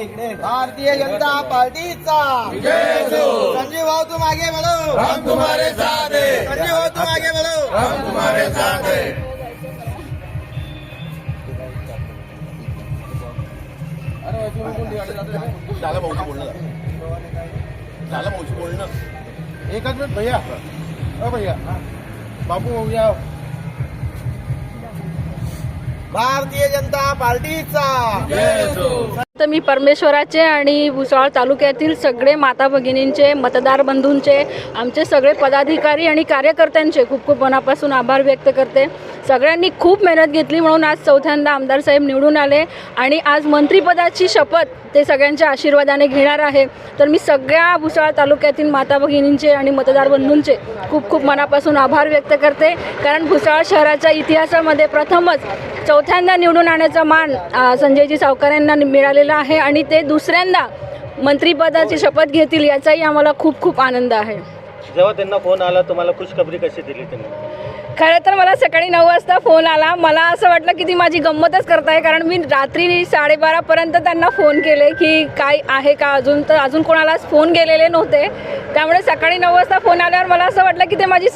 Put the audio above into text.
इकडे भारतीय जनता पार्टीचा. संजय भाऊ तू मागे बोलो हम तुम्हारे साथ संजय भाऊ तू मागे बोलो हम तुम्हारे साथ झालं भाऊची बोलणं. झालं भाऊची बोलणं. एकच मिनिट भैया. अ भैया. बापू या. भारतीय जनता पार्टीचा. तर मी परमेश्वराचे आणि भुसावळ तालुक्यातील सगळे माता भगिनींचे मतदार बंधूंचे आमचे सगळे पदाधिकारी आणि कार्यकर्त्यांचे खूप खूप मनापासून आभार व्यक्त करते. सगळ्यांनी खूप मेहनत घेतली म्हणून आज चौथ्यांदा आमदार साहेब निवडून आले आणि आज मंत्रिपदाची शपथ ते सगळ्यांच्या आशीर्वादाने घेणार आहे. तर मी सगळ्या भुसाळ तालुक्यातील माता भगिनींचे आणि मतदार बंधूंचे खूप खूप मनापासून आभार व्यक्त करते. कारण भुसाळ शहराच्या इतिहासामध्ये प्रथमच चौथ्यांदा निवडून आणण्याचा मान संजयजी सावकार यांना मिळालेला आहे आणि ते दुसऱ्यांदा मंत्रिपदाची शपथ घेतील याचाही आम्हाला खूप खूप आनंद आहे. जेव्हा त्यांना फोन आला तुम्हाला खुशखबरी कशी दिली त्यांनी? खरं तर मला सकाळी नऊ वाजता फोन आला. मला असं वाटलं की ती माझी गंमतच करताय कारण मी रात्री साडेबारापर्यंत त्यांना फोन केले की काय आहे का अजून. तर अजून कोणालाच फोन गेलेले नव्हते. त्यामुळे सकाळी नऊ वाजता फोन आल्यावर मला असं वाटलं की ते माझी